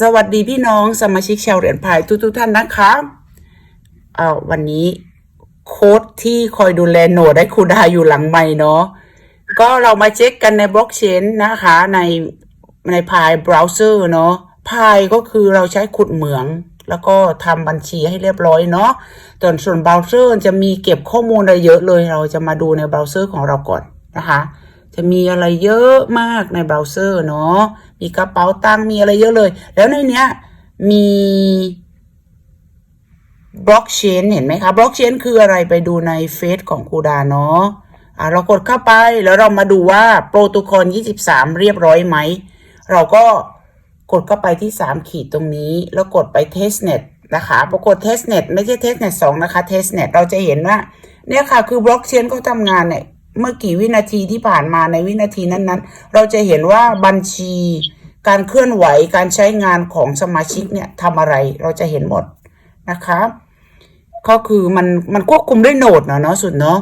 สวัสดีพี่น้องสมาชิกชาวเหรียญพายทุกๆท่านนะคะเอ่อวันนี้โค้ดที่คอยดูแลโหนดได้คูดาอยู่หลังไมค์เนาะก็เรามาเช็คกันในบล็อกเชนนะคะในในพายเบราว์เซอร์เนาะพายก็คือเราใช้ขุดเหมือง แล้วก็ทำบัญชีให้เรียบร้อยเนาะส่วนส่วนเบราว์เซอร์จะมีเก็บข้อมูลอะไรเยอะเลย เราจะมาดูในเบราว์เซอร์ของเราก่อนนะคะ จะมีอะไรเยอะมากในเบราว์เซอร์เนาะ มีกระเป๋าตังค์มีอะไรเยอะเลย แล้วในเนี้ยมีบล็อกเชนเห็นไหมคะบล็อกเชนคืออะไรไปดูในเฟซของครูดาเนาะอะเรากดเข้าไปแล้วเรามาดูว่าโปรโตคอล 23 เรียบร้อยไหม เราก็กดเข้าไปที่ 3 ขีดตรงนี้ แล้วกดไป testnet นะคะปรากฏ testnet ไม่ใช่ testnet 2 นะคะ testnet เราจะเห็นว่าเนี่ยค่ะคือบล็อกเชนเขาทำงานเนี่ย เมื่อกี่วินาทีที่ผ่านมาในวินาทีนั้นๆ เราจะเห็นว่าบัญชี การเคลื่อนไหวการใช้งานของสมาชิกเนี่ยทำอะไรเราจะเห็นหมดนะคะก็คือมันมันควบคุมด้วยโหนดเนาะเนาะสุดเนาะ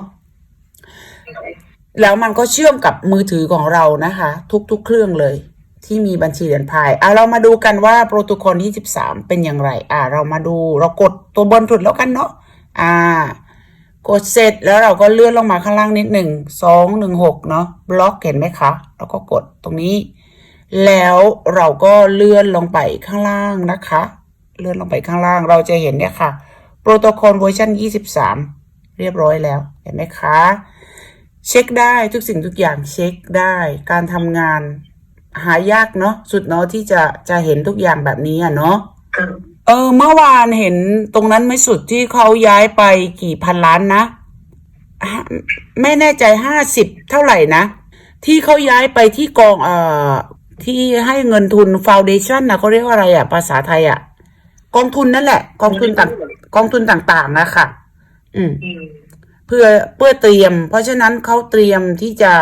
แล้วมันก็เชื่อมกับมือถือของเรานะคะ ทุกๆเครื่องเลย ที่มีบัญชีเหรียญพายอะเรามาดูกันว่าโปรโตคอล23เป็นอย่างไร อะเรามาดูเรากดตัวบนสุดแล้วกันเนาะอ่า กดเสร็จแล้วเราก็เลื่อนลงมาข้างล่างนิดหนึ่งสองหนึ่งหกเนาะบล็อกเห็นไหมคะแล้วก็กดตรงนี้ แล้วเราก็เลื่อนลงไปข้างล่างนะคะ เลื่อนลงไปข้างล่างเราจะเห็นเนี่ยค่ะโปรโตคอลเวอร์ชัน23 เรียบร้อยแล้วเห็นไหมคะ เช็คได้ทุกสิ่งทุกอย่างเช็คได้ การทำงานหายากเนาะสุดเนาะที่จะจะเห็นทุกอย่างแบบนี้อะเนาะ เออ เมื่อวานเห็นตรงนั้นไม่สุดที่เขาย้ายไปกี่พันล้านนะไม่แน่ใจห้าสิบเท่าไหร่นะ ที่เขาย้ายไปที่กองเอ่อที่ให้เงินทุนฟาวเดชั o นนะเขาเรียกว่าอะไรอะภาษาไทยอะกองทุนนั่นแหละ กองทุนต่างกองทุนต่างๆนะค่ะ อืม เพื่อเพื่อเตรียม เพราะฉะนั้นเขาเตรียมที่จะ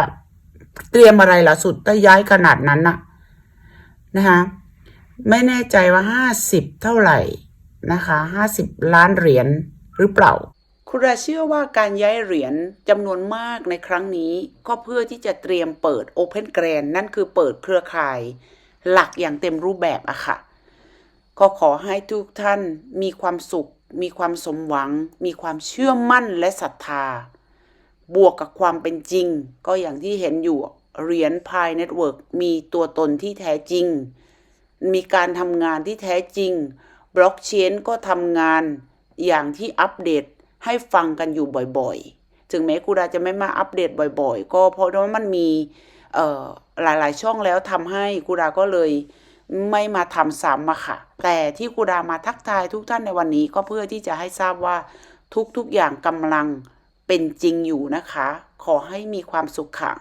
เตรียมอะไรล่ะสุดถ้าย้ายขนาดนั้นน่ะ นะคะ ไม่แน่ใจว่าห้าสิบเท่าไหร่นะคะห้าสิบล้านเหรียญหรือเปล่าครูดาเชื่อว่าการย้ายเหรียญจำนวนมากในครั้งนี้ ก็เพื่อที่จะเตรียมเปิด Open Grand นั่นคือเปิดเครือข่าย หลักอย่างเต็มรูปแบบอะค่ะ ก็ขอให้ทุกท่านมีความสุข มีความสมหวัง มีความเชื่อมั่นและศรัทธา บวกกับความเป็นจริง ก็อย่างที่เห็นอยู่เหรียญพายเน็ตเวิร์กมีตัวตนที่แท้จริง มีการทำงานที่แท้จริงบล็อกเชนก็ทำงานอย่างที่อัปเดตให้ฟังกันอยู่บ่อยๆ ถึงแม้คูดาจะไม่มาอัปเดตบ่อย ๆ ก็เพราะว่ามันมีหลายๆ ช่องแล้วทำให้คูดาก็เลยไม่มาทำซ้ำอะค่ะ แต่ที่คูดามาทักทายทุกท่านในวันนี้ก็เพื่อที่จะให้ทราบว่าทุกๆอย่างกำลังเป็นจริงอยู่นะคะ ขอให้มีความสุขค่ะ